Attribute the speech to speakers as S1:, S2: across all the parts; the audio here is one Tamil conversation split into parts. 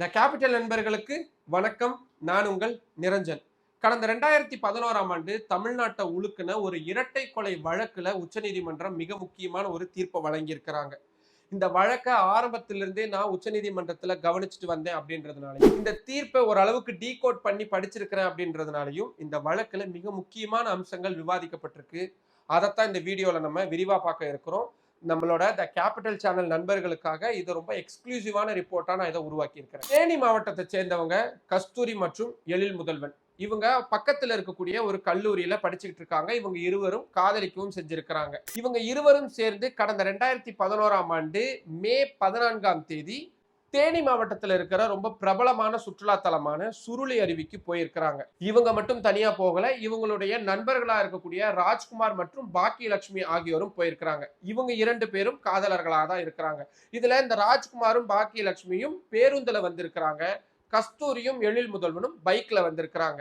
S1: த கேபிட்டல் நண்பர்களுக்கு வணக்கம். நான் உங்கள் நிரஞ்சன். கடந்த ரெண்டாயிரத்தி பதினோராம் ஆண்டு தமிழ்நாட்டை உழுக்குன ஒரு இரட்டை கொலை வழக்குல உச்சநீதிமன்றம் மிக முக்கியமான ஒரு தீர்ப்பை வழங்கியிருக்கிறாங்க. இந்த வழக்கை ஆரம்பத்திலிருந்தே நான் உச்சநீதிமன்றத்தில் கவனிச்சுட்டு வந்தேன் அப்படின்றதுனாலையும் இந்த தீர்ப்பை ஓரளவுக்கு டீகோட் பண்ணி படிச்சிருக்கிறேன் அப்படின்றதுனாலையும் இந்த வழக்குல மிக முக்கியமான அம்சங்கள் விவாதிக்கப்பட்டிருக்கு. அதைத்தான் இந்த வீடியோல நம்ம விரிவா பார்க்க இருக்கிறோம். நம்மளோட த கேபிட்டல் சேனல் நண்பர்களுக்காக இது ரொம்ப எக்ஸ்க்ளூசிவான ரிப்போர்ட்டாக நான் இதை உருவாக்கி இருக்கிறேன் தேனி மாவட்டத்தை சேர்ந்தவங்க கஸ்தூரி மற்றும் எழில் முதல்வன். இவங்க பக்கத்துல இருக்கக்கூடிய ஒரு கல்லூரியில படிச்சுக்கிட்டு இருக்காங்க. இவங்க இருவரும் காதலிக்கவும் செஞ்சிருக்கிறாங்க. இவங்க இருவரும் சேர்ந்து கடந்த ரெண்டாயிரத்தி பதினோராம் ஆண்டு மே பதினான்காம் தேதி தேனி மாவட்டத்தில் இருக்கிற ரொம்ப பிரபலமான சுற்றுலா தலமான சுருளி அருவிக்கு போயிருக்கிறாங்க. இவங்க மட்டும் தனியா போகல இவங்களுடைய நண்பர்களா இருக்கக்கூடிய ராஜ்குமார் மற்றும் பாக்கியலட்சுமி ஆகியோரும் போயிருக்கிறாங்க. இவங்க இரண்டு பேரும் காதலர்களாக தான் இருக்கிறாங்க. இதுல இந்த ராஜ்குமாரும் பாக்கியலட்சுமியும் பேருந்துல வந்திருக்கிறாங்க. கஸ்தூரியும் எழில் முதல்வனும் பைக்ல வந்திருக்கிறாங்க.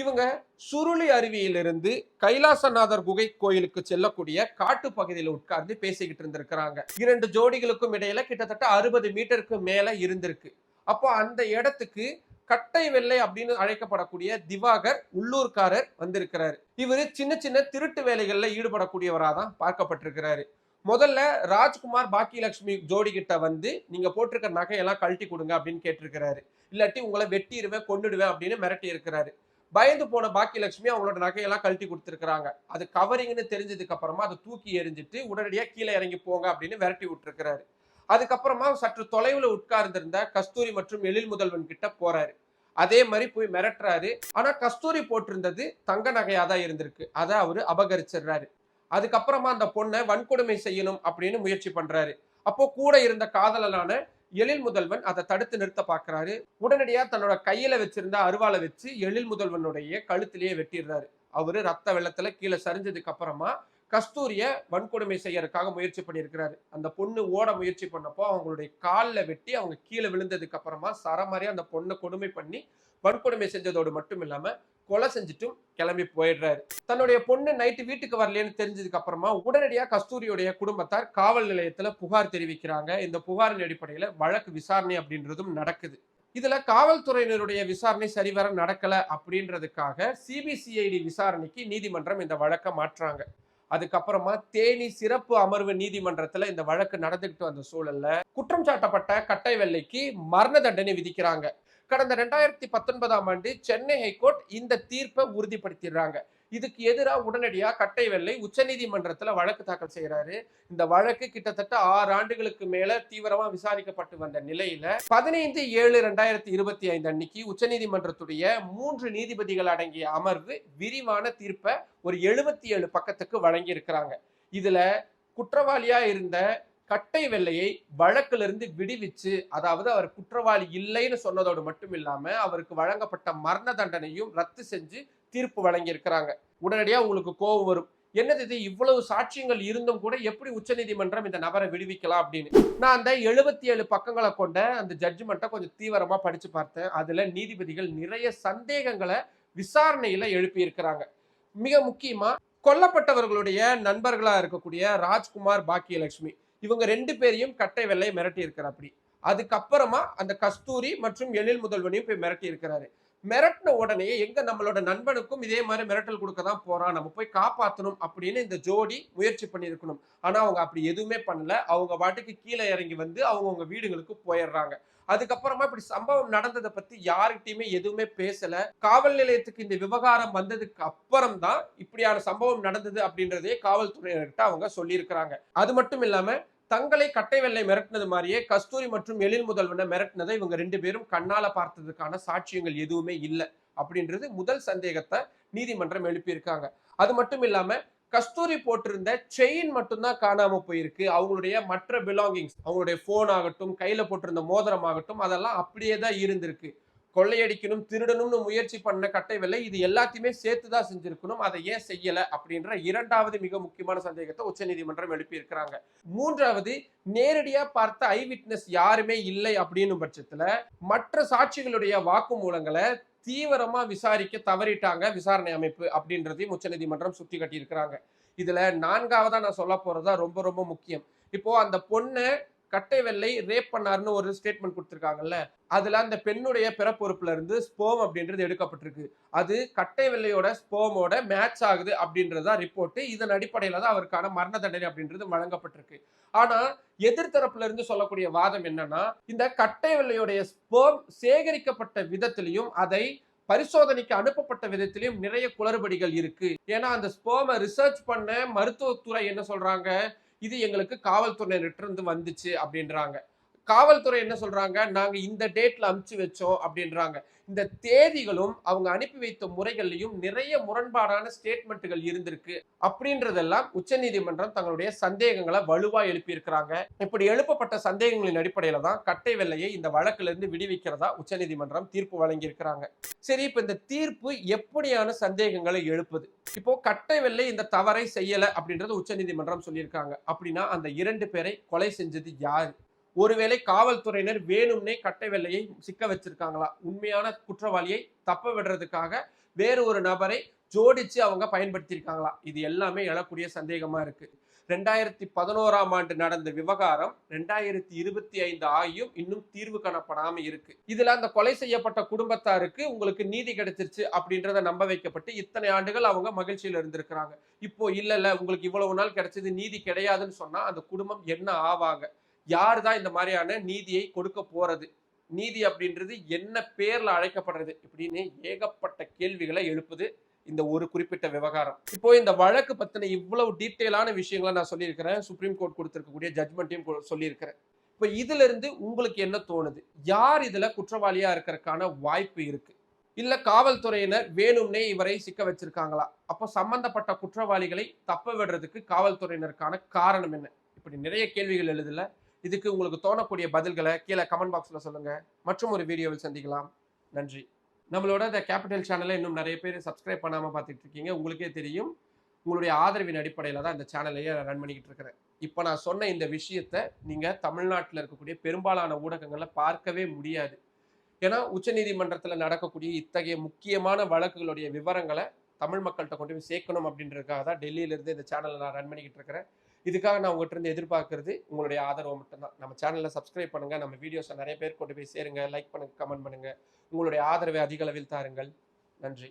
S1: இவங்க சுருளி அருவியிலிருந்து கைலாசநாதர் குகை கோயிலுக்கு செல்லக்கூடிய காட்டு பகுதியில் உட்கார்ந்து பேசிக்கிட்டு இருந்திருக்கிறாங்க. இரண்டு ஜோடிகளுக்கும் இடையில கிட்டத்தட்ட அறுபது மீட்டருக்கு மேல இருந்திருக்கு. அப்போ அந்த இடத்துக்கு கட்டை வெள்ளை அப்படின்னு அழைக்கப்படக்கூடிய திவாகர் உள்ளூர்காரர் வந்திருக்கிறாரு. இவர் சின்ன சின்ன திருட்டு வேலைகள்ல ஈடுபடக்கூடியவராக தான் பார்க்கப்பட்டிருக்கிறாரு. முதல்ல ராஜ்குமார் பாக்கியலட்சுமி ஜோடி கிட்ட வந்து நீங்க போட்டிருக்க நகையெல்லாம் கழட்டி கொடுங்க அப்படின்னு கேட்டிருக்கிறாரு. இல்லாட்டி உங்களை வெட்டிடுவேன் கொன்னுடுவேன் அப்படின்னு மிரட்டி இருக்கிறாரு பயந்து போன பாக்கியலட்சுமி அவங்களோட நகையெல்லாம் கழட்டி கொடுத்துருக்குறாங்க. அது கவரிங்னு தெரிஞ்சதுக்கு அப்புறமா அதை தூக்கி எரிஞ்சிட்டு உடனடியாக கீழே இறங்கி போங்க அப்படின்னு விரட்டி விட்டுருக்கிறாரு. அதுக்கப்புறமா சற்று தொலைவில் உட்கார்ந்திருந்த கஸ்தூரி மற்றும் எழில் முதல்வன் கிட்ட போறாரு. அதே மாதிரி போய் மிரட்டுறாரு. ஆனா கஸ்தூரி போட்டிருந்தது தங்க நகையா தான் இருந்திருக்கு. அதை அவரு அபகரிச்சிடுறாரு. அதுக்கப்புறமா அந்த பொண்ணை வன்கொடுமை செய்யணும் அப்படின்னு முயற்சி பண்றாரு. அப்போ கூட இருந்த காதலனான எழில் முதல்வன் அதை தடுத்து நிறுத்த பார்க்கறாரு. உடனடியாக தன்னோட கையில் வச்சிருந்த அருவாளை வச்சு எழில் முதல்வனுடைய கழுத்திலேயே வெட்டிடுறாரு. அவரு ரத்த வெள்ளத்தில் கீழே சரிஞ்சதுக்கு அப்புறமா கஸ்தூரிய வன்கொடுமை செய்யறதுக்காக முயற்சி பண்ணியிருக்கிறாரு. அந்த பொண்ணு ஓட முயற்சி பண்ணப்போ அவங்களுடைய காலில் வெட்டி அவங்க கீழே விழுந்ததுக்கு அப்புறமா சரமாரியாக அந்த பொண்ணை கொடுமை பண்ணி வன்கொடுமை செஞ்சதோடு மட்டும் இல்லாமல் கொலை செஞ்சுட்டும் கிளம்பி போயிடுறாரு. தன்னுடைய பொண்ணு நைட்டு வீட்டுக்கு வரலன்னு தெரிஞ்சதுக்கு அப்புறமா உடனடியாக கஸ்தூரியுடைய குடும்பத்தார் காவல் நிலையத்துல புகார் தெரிவிக்கிறாங்க. இந்த புகாரின் அடிப்படையில வழக்கு விசாரணை அப்படின்றதும் நடக்குது. இதுல காவல்துறையினருடைய விசாரணை சரிவர நடக்கல அப்படின்றதுக்காக சிபிசிஐடி விசாரணைக்கு நீதிமன்றம் இந்த வழக்கை மாற்றுறாங்க அதுக்கப்புறமா தேனி சிறப்பு அமர்வு நீதிமன்றத்துல இந்த வழக்கு நடந்துகிட்டு வந்த சூழல்ல குற்றம் சாட்டப்பட்ட கட்டை வெள்ளைக்கு மரண தண்டனை விதிக்கிறாங்க. கடந்த ரெண்டாயிரத்தி பத்தொன்பதாம் ஆண்டு சென்னை ஹைகோர்ட் இந்த தீர்ப்பை உறுதிப்படுத்திடுறாங்க. இதுக்கு எதிராக உடனடியா கட்டை வெள்ளை உச்சநீதிமன்றத்தில் வழக்கு தாக்கல் செய்யறாரு இந்த வழக்கு கிட்டத்தட்ட ஆறு ஆண்டுகளுக்கு மேல தீவிரமா விசாரிக்கப்பட்டு வந்த நிலையில பதினைந்து ஏழு ரெண்டாயிரத்தி இருபத்தி ஐந்து அன்னைக்கு உச்சநீதிமன்றத்துடைய மூன்று நீதிபதிகள் அடங்கிய அமர்வு விரிவான தீர்ப்பை ஒரு எழுபத்தி ஏழு பக்கத்துக்கு வழங்கி இருக்கிறாங்க இதுல குற்றவாளியா இருந்த கட்டை வெள்ளையை வழக்கிலிருந்து விடுவிச்சு அதாவது அவர் குற்றவாளி இல்லைன்னு சொன்னதோடு மட்டும் இல்லாம அவருக்கு வழங்கப்பட்ட மரண தண்டனையும் ரத்து செஞ்சு தீர்ப்பு வழங்கியிருக்கிறாங்க. உடனடியாக உடனடியா உங்களுக்கு கோபம் வரும். என்னது இது? இவ்வளவு சாட்சியங்கள் இருந்தும் கூட எப்படி உச்சநீதிமன்றம் இந்த நபரை விடுவிக்கலாம் அப்படின்னு. நான் அந்த எழுபத்தி ஏழு பக்கங்களை கொண்ட அந்த ஜட்ஜ்மெண்ட்டை கொஞ்சம் தீவிரமா படிச்சு பார்த்தேன். அதுல நீதிபதிகள் நிறைய சந்தேகங்களை விசாரணையில எழுப்பியிருக்கிறாங்க. மிக முக்கியமா கொல்லப்பட்டவர்களுடைய நண்பர்களா இருக்கக்கூடிய ராஜ்குமார் பாக்கியலட்சுமி. இவங்க ரெண்டு பேரையும் கட்டை வெள்ளை மிரட்டி இருக்கிறாப்படி அதுக்கப்புறமா அந்த கஸ்தூரி மற்றும் எழில் முதல்வனையும் போய் மிரட்டி இருக்கிறாரு. மிரட்டின உடனே எங்க நம்மளோட நண்பனுக்கும் இதே மாதிரி மிரட்டல் கொடுக்க தான் போறான் நம்ம போய் காப்பாற்றணும் அப்படின்னு இந்த ஜோடி முயற்சி பண்ணியிருக்கணும். ஆனா அவங்க அப்படி எதுவுமே பண்ணல. அவங்க பாட்டுக்கு கீழே இறங்கி வந்து அவங்கவுங்க வீடுகளுக்கு போயிடுறாங்க. அதுக்கப்புறமா இப்படி சம்பவம் நடந்ததை பத்தி யாருக்கிட்டையுமே எதுவுமே பேசல. காவல் நிலையத்துக்கு இந்த விவகாரம் வந்ததுக்கு அப்புறம் தான் இப்படியான சம்பவம் நடந்தது அப்படின்றதே காவல்துறையினர்கிட்ட அவங்க சொல்லியிருக்கிறாங்க. அது மட்டும் இல்லாம தங்களை கட்டை வெள்ளை மிரட்டினது மாதிரியே கஸ்தூரி மற்றும் எழில் முதல்வனை மிரட்டினதை இவங்க ரெண்டு பேரும் கண்ணால பார்த்ததுக்கான சாட்சியங்கள் எதுவுமே இல்லை அப்படின்றது முதல் சந்தேகத்தை நீதிமன்றம் எழுப்பியிருக்காங்க. அது மட்டும் இல்லாம கஸ்தூரி போட்டிருந்த செயின் மட்டும்தான் காணாம போயிருக்கு. அவங்களுடைய மற்ற பிலாங்கிங்ஸ் அவங்களுடைய போன் ஆகட்டும் கையில போட்டிருந்த மோதிரம் ஆகட்டும் அதெல்லாம் அப்படியே தான் இருந்திருக்கு. கொள்ளையடிக்கணும் திருடணும்னு முயற்சி பண்ண கட்டவில்லை. இது எல்லாத்தையுமே சேர்த்து தான் செஞ்சிருக்கணும். அதை ஏன் செய்யல அப்படின்ற இரண்டாவது மிக முக்கியமான சந்தேகத்தை உச்சநீதிமன்றம் எழுப்பியிருக்கிறாங்க. மூன்றாவது நேரடியா பார்த்த ஐ விட்னஸ் யாருமே இல்லை அப்படின்னும் பட்சத்துல மற்ற சாட்சிகளுடைய வாக்குமூலங்களை தீவிரமா விசாரிக்க தவறிட்டாங்க விசாரணை அமைப்பு அப்படின்றதையும் உச்சநீதிமன்றம் சுட்டி காட்டி இருக்கிறாங்க இதுல நான்காவதா நான் சொல்ல போறதா ரொம்ப ரொம்ப முக்கியம். இப்போ அந்த பொண்ணை கட்டை வெள்ளை ரேப் பண்ணாருன்னு ஒரு ஸ்டேட்மெண்ட் கொடுத்துருக்காங்கல்ல அதுல அந்த பெண்ணுடைய பிறப்பொறுப்புல இருந்து ஸ்போம் அப்படின்றது எடுக்கப்பட்டிருக்கு. அது கட்டை வெள்ளையோட ஸ்போமோட மேட்ச் ஆகுது அப்படின்றது தான் ரிப்போர்ட் இதன் அடிப்படையில தான் அவருக்கான மரண தண்டனை அப்படின்றது வழங்கப்பட்டிருக்கு. ஆனா எதிர்த்தரப்புல இருந்து சொல்லக்கூடிய வாதம் என்னன்னா இந்த கட்டை வெள்ளையுடைய ஸ்போம் சேகரிக்கப்பட்ட விதத்திலையும் அதை பரிசோதனைக்கு அனுப்பப்பட்ட விதத்திலையும் நிறைய குளறுபடிகள் இருக்கு. ஏன்னா அந்த ஸ்போமை ரிசர்ச் பண்ண மருத்துவத்துறை என்ன சொல்றாங்க? இது எங்களுக்கு காவல்துறையினர்கிட்ட இருந்து வந்துச்சு அப்படின்றாங்க. காவல்துறை என்ன சொல்றாங்க? நாங்க இந்த டேட்ல அமுச்சு வச்சோம் அப்படின்றாங்க. இந்த தேதிகளும் அவங்க அனுப்பி வைத்த முறைகள்லையும் நிறைய முரண்பாடான ஸ்டேட்மெண்ட்டுகள் இருந்திருக்கு. அப்படின்றதெல்லாம் உச்சநீதிமன்றம் தங்களுடைய சந்தேகங்களை வலுவா எழுப்பியிருக்கிறாங்க. இப்படி எழுப்பப்பட்ட சந்தேகங்களின் அடிப்படையில தான் கட்டை வெள்ளையை இந்த வழக்குல இருந்து விடுவிக்கிறதா உச்சநீதிமன்றம் தீர்ப்பு வழங்கியிருக்கிறாங்க. சரி இப்ப இந்த தீர்ப்பு எப்படியான சந்தேகங்களை எழுப்புது? இப்போ கட்டை வெள்ளை இந்த தவறை செய்யல அப்படின்றது உச்சநீதிமன்றம் சொல்லியிருக்காங்க. அப்படின்னா அந்த இரண்டு பேரை கொலை செஞ்சது யாரு? ஒருவேளை காவல்துறையினர் வேணும்னே கட்டை வெள்ளையை சிக்க வச்சிருக்காங்களா? உண்மையான குற்றவாளியை தப்ப விடுறதுக்காக வேறு ஒரு நபரை ஜோடிச்சு அவங்க பயன்படுத்தியிருக்காங்களா? இது எல்லாமே எழக்கூடிய சந்தேகமா இருக்கு. ரெண்டாயிரத்தி பதினோராம் ஆண்டு நடந்த விவகாரம் ரெண்டாயிரத்தி இருபத்தி ஐந்து ஆகியும் இன்னும் தீர்வு காணப்படாம இருக்கு. இதுல அந்த கொலை செய்யப்பட்ட குடும்பத்தாருக்கு உங்களுக்கு நீதி கிடைச்சிருச்சு அப்படின்றத நம்ப வைக்கப்பட்டு இத்தனை ஆண்டுகள் அவங்க மகிழ்ச்சியில இருந்திருக்கிறாங்க. இப்போ இல்ல இல்ல உங்களுக்கு இவ்வளவு நாள் கிடைச்சது நீதி கிடையாதுன்னு சொன்னா அந்த குடும்பம் என்ன ஆவாங்க? யார் தான் இந்த மாதிரியான நீதியை கொடுக்க போறது? நீதி அப்படின்றது என்ன பேர்ல அழைக்கப்படுறது இப்படின்னு ஏகப்பட்ட கேள்விகளை எழுப்புது இந்த ஒரு குறிப்பிட்ட விவகாரம். இப்போ இந்த வழக்கு பத்தின இவ்வளவு டீட்டெயிலான விஷயங்களை நான் சொல்லியிருக்கிறேன். சுப்ரீம் கோர்ட் கொடுத்திருக்கக்கூடிய ஜட்மெண்ட்டையும் சொல்லியிருக்கிறேன். இப்போ இதுல இருந்து உங்களுக்கு என்ன தோணுது? யார் இதுல குற்றவாளியா இருக்கிறதுக்கான வாய்ப்பு இருக்கு? இல்ல காவல்துறையினர் வேணும்னே இவரை சிக்க வச்சிருக்காங்களா? அப்போ சம்பந்தப்பட்ட குற்றவாளிகளை தப்ப விடுறதுக்கு காவல்துறையினருக்கான காரணம் என்ன? இப்படி நிறைய கேள்விகள் எழுதல. இதுக்கு உங்களுக்கு தோணக்கூடிய பதில்களை கீழே கமெண்ட் பாக்ஸில் சொல்லுங்கள் மற்றும் ஒரு வீடியோவில் சந்திக்கலாம். நன்றி. நம்மளோட இந்த கேபிட்டல் சேனலை இன்னும் நிறைய பேர் சப்ஸ்கிரைப் பண்ணாமல் பார்த்துட்டு இருக்கீங்க. உங்களுக்கே தெரியும். உங்களுடைய ஆதரவின் அடிப்படையில் தான் இந்த சேனலையே ரன் பண்ணிக்கிட்டு இருக்கிறேன். இப்போ நான் சொன்ன இந்த விஷயத்தை நீங்கள் தமிழ்நாட்டில் இருக்கக்கூடிய பெரும்பாலான ஊடகங்களில் பார்க்கவே முடியாது. ஏன்னா உச்சநீதிமன்றத்தில் நடக்கக்கூடிய இத்தகைய முக்கியமான வழக்குகளுடைய விவரங்களை தமிழ் மக்கள்கிட்ட கொண்டு போய் சேர்க்கணும் அப்படின்றதுக்காக தான் டெல்லியிலேருந்து இந்த சேனலை நான் ரன் பண்ணிக்கிட்டு இருக்கிறேன். இதுக்காக நான் உங்கள்கிட்ட இருந்து எதிர்பார்க்கறது உங்களுடைய ஆதரவு மட்டும்தான். நம்ம சேனலில் சப்ஸ்கிரைப் பண்ணுங்கள் நம்ம வீடியோஸை நிறைய பேர் கொண்டு போய் சேருங்க. லைக் பண்ணுங்க கமெண்ட் பண்ணுங்கள் உங்களுடைய ஆதரவை அதிக அளவில் தாருங்கள். நன்றி.